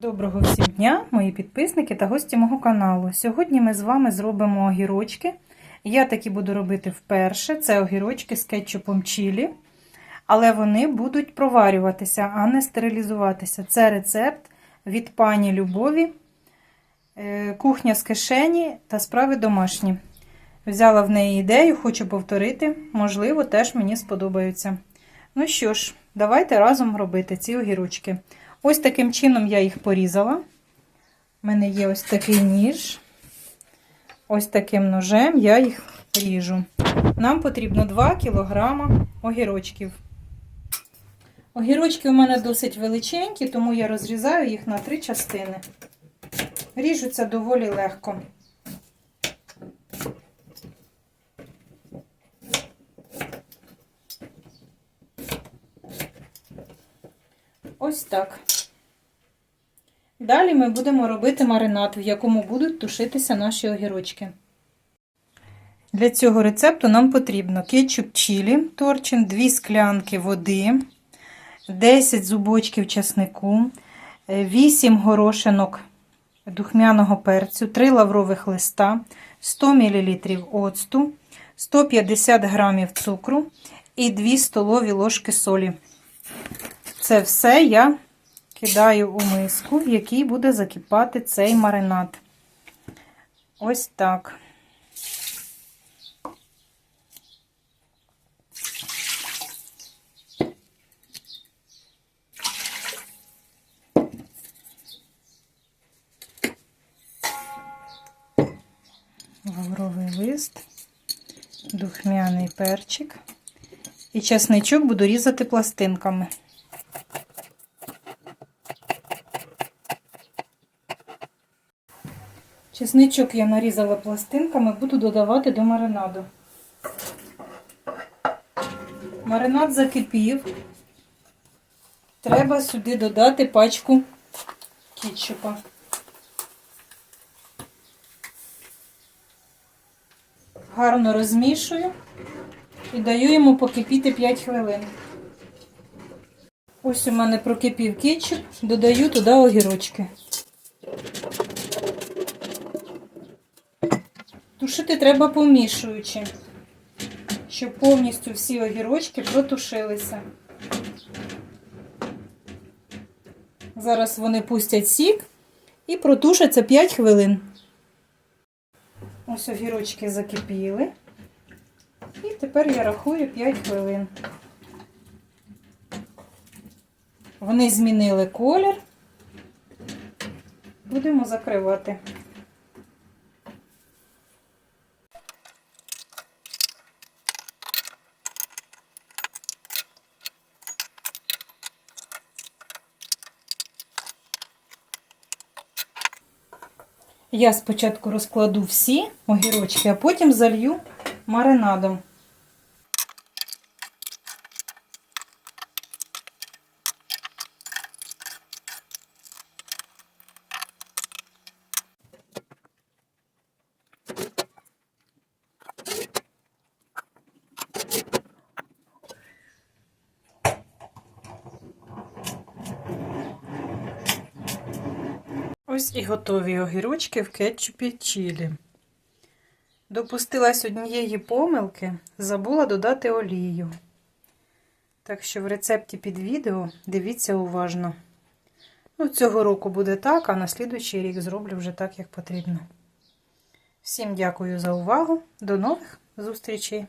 Доброго всім дня, мої підписники та гості мого каналу. Сьогодні ми з вами зробимо огірочки. Я такі буду робити вперше. Це огірочки з кетчупом чілі, але вони будуть проварюватися, а не стерилізуватися. Це рецепт від пані Любові, Е, кухня з кишені та справи домашні. Взяла в неї ідею, хочу повторити, можливо, теж мені сподобаються. Ну що ж, давайте разом робити ці огірочки. Ось таким чином я їх порізала. У мене є ось такий ніж. Ось таким ножем я їх ріжу. Нам потрібно 2 кг огірочків. Огірочки у мене досить величенькі, тому я розрізаю їх на три частини. Ріжуться доволі легко. Ось так. Далі ми будемо робити маринад, в якому будуть тушитися наші огірочки. Для цього рецепту нам потрібно кетчуп чілі торчин, 2 склянки води, 10 зубочків часнику, 8 горошинок духмяного перцю, 3 лаврових листа, 100 мл оцту, 150 г цукру і 2 столові ложки солі. Це все я кидаю у миску, в якій буде закипати цей маринад. Ось так. Лавровий лист, духмяний перчик. І часничок буду різати пластинками. Чесничок я нарізала пластинками, буду додавати до маринаду. Маринад закипів. Треба сюди додати пачку кетчупа. Гарно розмішую і даю йому покипіти 5 хвилин. Ось у мене прокипів кетчуп, додаю туди огірочки. Тушити треба помішуючи, щоб повністю всі огірочки протушилися. Зараз вони пустять сік і протушаться 5 хвилин. Ось огірочки закипіли. І тепер я рахую 5 хвилин. Вони змінили колір. Будемо закривати. Я спочатку розкладу всі огірочки, а потім залью маринадом. Ось і готові огірочки в кетчупі чілі. Допустилась однієї помилки, забула додати олію. Так що в рецепті під відео дивіться уважно. Ну, цього року буде так, а на слідуючий рік зроблю вже так, як потрібно. Всім дякую за увагу. До нових зустрічей!